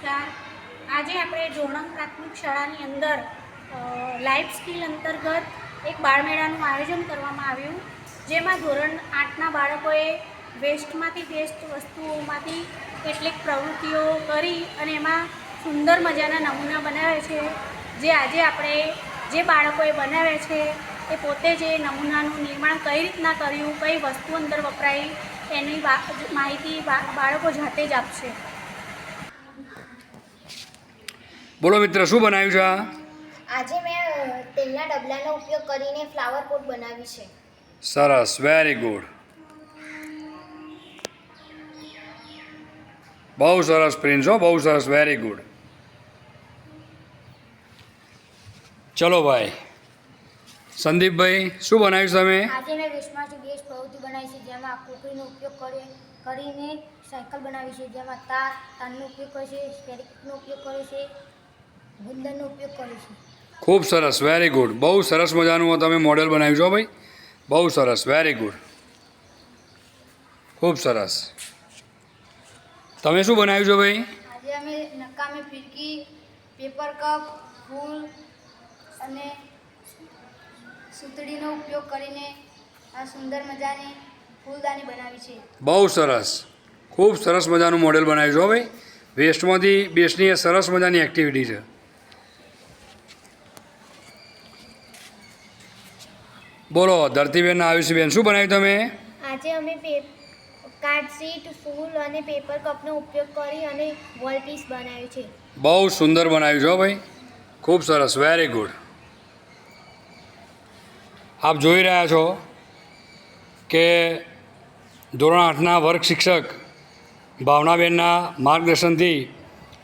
નમસ્કાર. આજે આપણે જોણંગ પ્રાથમિક શાળાની અંદર લાઈફ સ્કિલ અંતર્ગત એક બાળમેળાનું આયોજન કરવામાં આવ્યું, જેમાં ધોરણ આઠના બાળકોએ વેસ્ટમાંથી બેસ્ટ વસ્તુઓમાંથી કેટલીક પ્રવૃત્તિઓ કરી અને એમાં સુંદર મજાના નમૂના બનાવે છે. જે આજે આપણે જે બાળકોએ બનાવ્યા છે, એ પોતે જે નમૂનાનું નિર્માણ કઈ રીતના કર્યું, કઈ વસ્તુ અંદર વપરાઈ, એની માહિતી બાળકો જાતે જ આપશે. બોલો મિત્ર શું બનાવ્યું છે આ? આજે મેં તેલના ડબલાનો ઉપયોગ કરીને ફ્લાવર પોટ બનાવી છે. સરસ વેરી ગુડ. બહુ સરસ પ્રિન્સ હો બહુ સરસ વેરી ગુડ. ચલો ભાઈ. સંદીપભાઈ શું બનાવ્યું તમે? આજે મેં વેસ્ટમાંથી ગેસ પ્રવૃત્તિ બનાવી છે જેમાં કુકરીનો ઉપયોગ કરી કરીને સાયકલ બનાવી છે જેમાં તાર તારનો ઉપયોગ કરે છે સ્ટેરિકનો ઉપયોગ કરે છે ગુંદરનો ઉપયોગ કરે છે. ખૂબ સરસ વેરી ગુડ બહુ સરસ મજાનું તમે મોડેલ બનાવ્યું છો ભાઈ. બહુ સરસ વેરી ગુડ ખૂબ સરસ. તમે શું બનાવ્યું છો ભાઈ? આજે અમે નકામી ફિરકી પેપર કપ ફૂલ અને સૂતળીનો ઉપયોગ કરીને આ સુંદર મજાની ફૂલદાની બનાવી છે. બહુ સરસ. ખૂબ સરસ મજાનું મોડેલ બનાવ્યું છે ભાઈ. વેસ્ટમાંથી બેસ્ટની એ સરસ મજાની એક્ટિવિટી છે. બોલો ધરતીબેન આયુષીબેન શું બનાવ્યું તમે? આજે અમે કાર્ડશીટ ફૂલ અને પેપર કપનો ઉપયોગ કરી અને વોલ પીસ બનાવ્યું છે. બહુ સુંદર બનાવ્યું છે ભાઈ. ખૂબ સરસ વેરી ગુડ આપ જોઈ રહ્યા છો કે ધોરણ આઠના વર્ગ શિક્ષક ભાવનાબેનના માર્ગદર્શનથી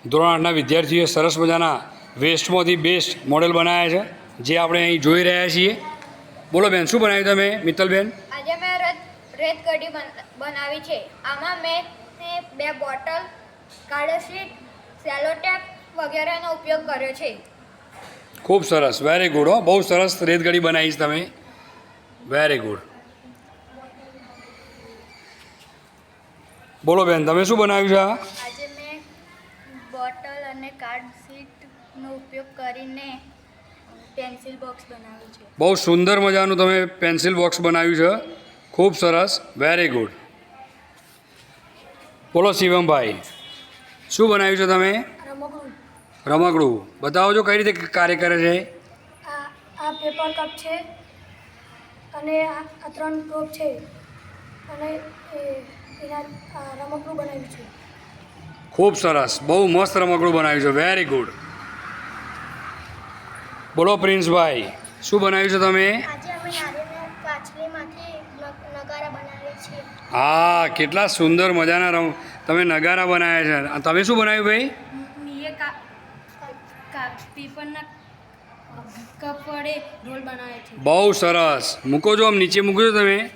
ધોરણ આઠના વિદ્યાર્થીઓએ સરસ મજાના વેસ્ટમાંથી બેસ્ટ મોડેલ બનાવ્યા છે જે આપણે અહીં જોઈ રહ્યા છીએ. બોલો બેન શું બનાવ્યું તમે મિત્તલબેન? આજે મેં રેત રેત કઢી બનાવી છે. આમાં મેં બે બોટલ કાર્ડશીટ સેલોટેપ વગેરેનો ઉપયોગ કર્યો છે. ખૂબ સરસ વેરી ગુડ હો. બહુ સરસ રેતગડી બનાવી છે તમે. વેરી ગુડ બોલો બેન તમે શું બનાવ્યું છે આજે મેં બોટલ અને કાર્ડ શીટનો ઉપયોગ કરીને પેન્સિલ બોક્સ બનાવ્યું છે. બહુ સુંદર મજાનું તમે પેન્સિલ બોક્સ બનાવ્યું છે. ખૂબ સરસ. વેરી ગુડ બોલો શિવમભાઈ શું બનાવ્યું છે તમે? રમકડું. બતાવો છો કઈ રીતે કાર્ય કરે છે? આ પેપર કપ છે અને આ આ ત્રણ ટોપ છે અને એના રમકડું બનાવ્યું છે. ખૂબ સરસ. બહુ મસ્ત રમકડું બનાવ્યું છે. વેરી ગુડ બોલો પ્રિન્સભાઈ શું બનાવ્યું છે તમે? હા કેટલા સુંદર મજાના રમ તમે નગારા બનાવ્યા છે. તમે શું બનાવ્યું ભાઈ? બહુ સરસ. મૂકો છો આમ નીચે મૂકો છો તમે.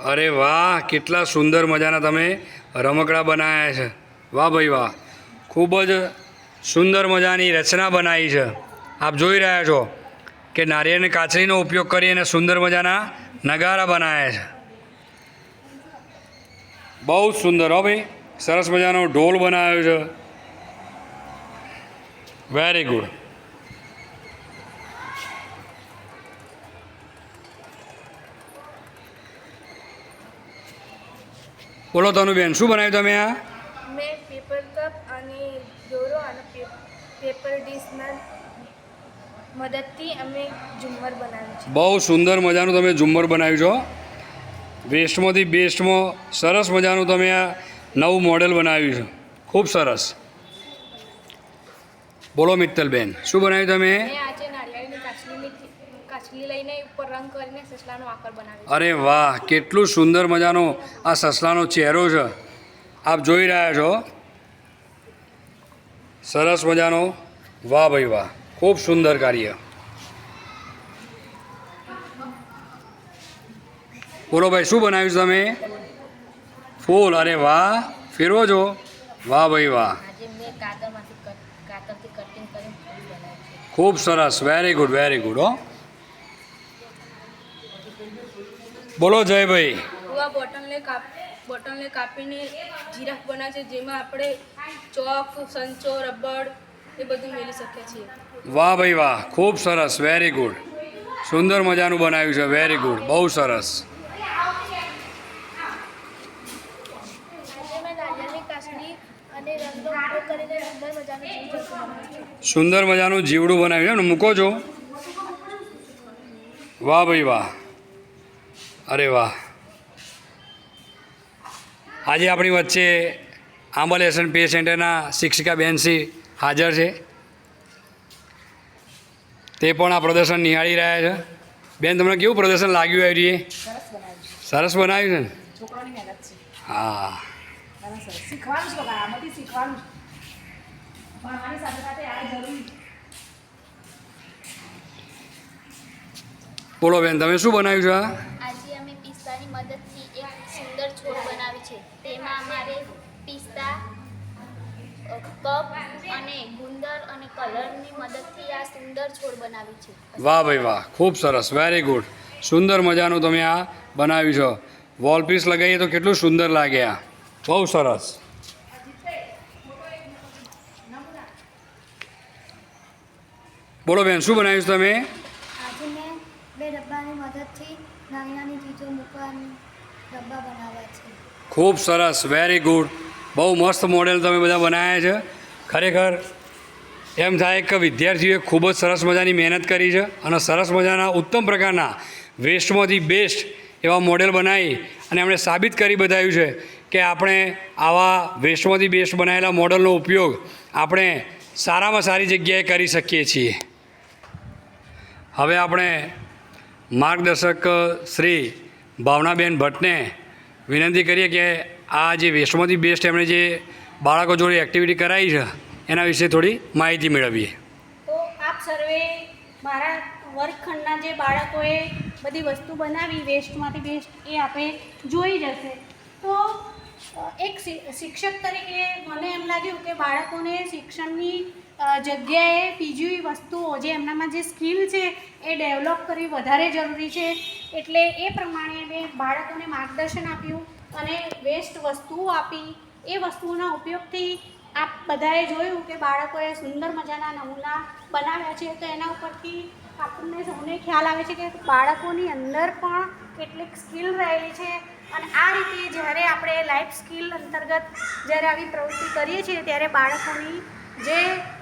અરે વાહ કેટલા સુંદર મજાના તમે રમકડા બનાવ્યા છે. વાહ ભાઈ વાહ. ખૂબ જ સુંદર મજાની રચના બનાવી છે. આપ જોઈ રહ્યા છો કે નારિયેળની કાચરીનો ઉપયોગ કરી અને સુંદર મજાના નગારા બનાવ્યા છે. બહુ જ સુંદર, હો ભાઈ. સરસ મજાનો ઢોલ બનાવ્યો છે. વેરી ગુડ બોલો તનુબેન, શું બનાવ્યું તમે આ? મેં પેપર કપ અને દોરો અને પેપર ડીશના મદદથી અમે ઝુમ્મર બનાવ્યું છે. બહુ સુંદર મજાનું તમે ઝુમ્મર બનાવ્યું છો. વેસ્ટમાંથી બેસ્ટમાં સરસ મજાનું તમે આ નવું મોડેલ બનાવ્યું છે. ખૂબ સરસ. બોલો મિત્તલબેન શું બનાવ્યું તમે? અરે વાહ કેટલું સુંદર મજાનો આ સસલાનો ચહેરો છે. આપ જોઈ રહ્યા છો. સરસ મજાનો. વાહ ભાઈ વાહ. ખૂબ સુંદર કાર્ય. બોલો ભાઈ શું બનાવ્યું છે તમે? ફૂલ અરે વાહ. ફેરવો છો વાહ ભાઈ વાહ. ખૂબ સરસ. વેરી ગુડ વેરી ગુડ હો. બોલો જયભાઈ બોટલને કાપ બોટલને કાપીને જીરાફ બનાવે છે જેમાં આપણે ચોક સંચો રબડ એ બધું મેળવી શકીએ છીએ. વાહ ભાઈ વાહ, ખૂબ સરસ વેરી ગુડ સુંદર મજાનું બનાવ્યું છે વેરી ગુડ બહુ સરસ. સુંદર મજાનું જીવડું બનાવ્યું ને મૂકો છો વાહ ભાઈ વાહ. અરે વાહ. આજે આપણી વચ્ચે આંબલ એસન પે સેન્ટરના શિક્ષિકા બેનસી હાજર છે. તે પણ આ પ્રદર્શન નિહાળી રહ્યા છે. બેન તમને કેવું પ્રદર્શન લાગ્યું આવી રહી સરસ બનાવ્યું છે. ને? છોકરાની મહેનત છે. હા. ઘણા સરસ. શીખવાનું છે બકા આમાંથી શીખવાનું છે. ભણવાની સાથે સાથે આ જરૂરી બોલો બેન તમે શું બનાવ્યું છે આજે અમે પિસ્તાની મદદથી એક સુંદર છોડ બનાવી છે. તેમાં અમારે પિસ્તા કપ અને ગુંદર અને કલરની મદદથી આ સુંદર છોડ બનાવી છે. વાહ ભાઈ વાહ ખૂબ સરસ વેરી ગુડ સુંદર મજાનું તમે આ બનાવ્યું છો. વોલપીસ લગાવીએ તો કેટલું સુંદર લાગે આ. બહુ સરસ. બોલો બેન શું બનાવ્યું છે તમે? આજે મેં બે ડબ્બાની મદદથી નાની નાની ચીજો મૂકવાની ડબ્બા બનાવ્યા છે. ખૂબ સરસ વેરી ગુડ બહુ મસ્ત મોડેલ તમે બધા બનાવ્યા છે. ખરેખર એમ થાય કે વિદ્યાર્થીઓએ ખૂબ જ સરસ મજાની મહેનત કરી છે અને સરસ મજાના ઉત્તમ પ્રકારના વેસ્ટમાંથી બેસ્ટ એવા મોડેલ બનાવી અને એમણે સાબિત કરી બતાવ્યું છે કે આપણે આવા વેસ્ટમાંથી બેસ્ટ બનાવેલા મોડલનો ઉપયોગ આપણે સારામાં સારી જગ્યાએ કરી શકીએ છીએ. હવે આપણે માર્ગદર્શક શ્રી ભાવનાબેન ભટ્ટને વિનંતી કરીએ કે આ જે વેસ્ટમાંથી બેસ્ટ એમણે જે બાળકો જોડે એક્ટિવિટી કરાવી છે, એના વિશે થોડી માહિતી મેળવીએ. તો આપ સર્વે મારા વર્ગખંડના જે બાળકોએ બધી વસ્તુ બનાવી, વેસ્ટમાંથી બેસ્ટ એ આપણે જોઈ જશે. તો એક શિક્ષક તરીકે મને એમ લાગ્યું કે બાળકોને શિક્ષણની જગ્યાએ બીજી વસ્તુઓ જે એમનામાં જે સ્કિલ છે એ ડેવલપ કરવી વધારે જરૂરી છે. એટલે એ પ્રમાણે મેં બાળકોને માર્ગદર્શન આપ્યું. અને વેસ્ટ વસ્તુઓ આપી, એ વસ્તુઓના ઉપયોગથી આપ બધાએ જોયું કે બાળકોએ સુંદર મજાના નમૂના બનાવ્યા છે, તો એના ઉપરથી આપણને સૌને ખ્યાલ આવે છે કે બાળકોની અંદર પણ કેટલીક સ્કિલ રહેલી છે અને આ રીતે જ્યારે આપણે લાઈફ સ્કિલ અંતર્ગત જ્યારે આવી પ્રવૃત્તિ કરીએ છીએ, ત્યારે બાળકોની જે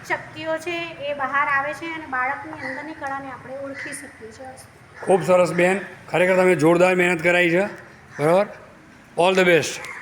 શક્તિઓ છે એ બહાર આવે છે અને બાળકની અંદરની કળાને આપણે ઓળખી શકીએ છીએ. ખૂબ સરસ બેન. ખરેખર તમે જોરદાર મહેનત કરાવી છે. બરાબર? All the best.